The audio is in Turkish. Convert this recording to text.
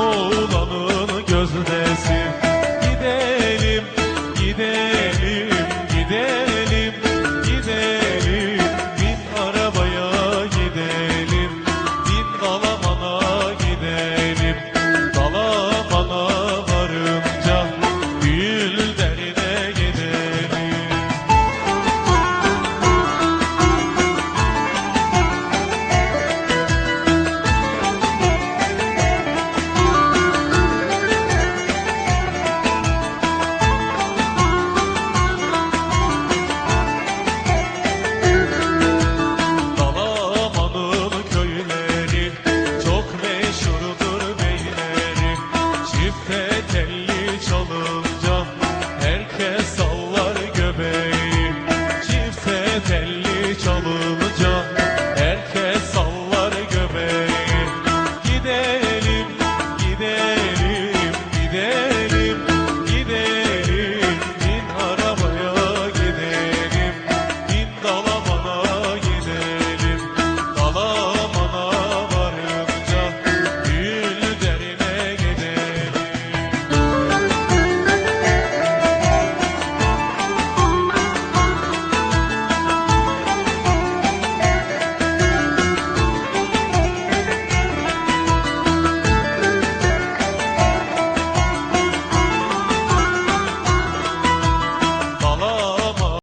oğlanın gözdesi. telli çalır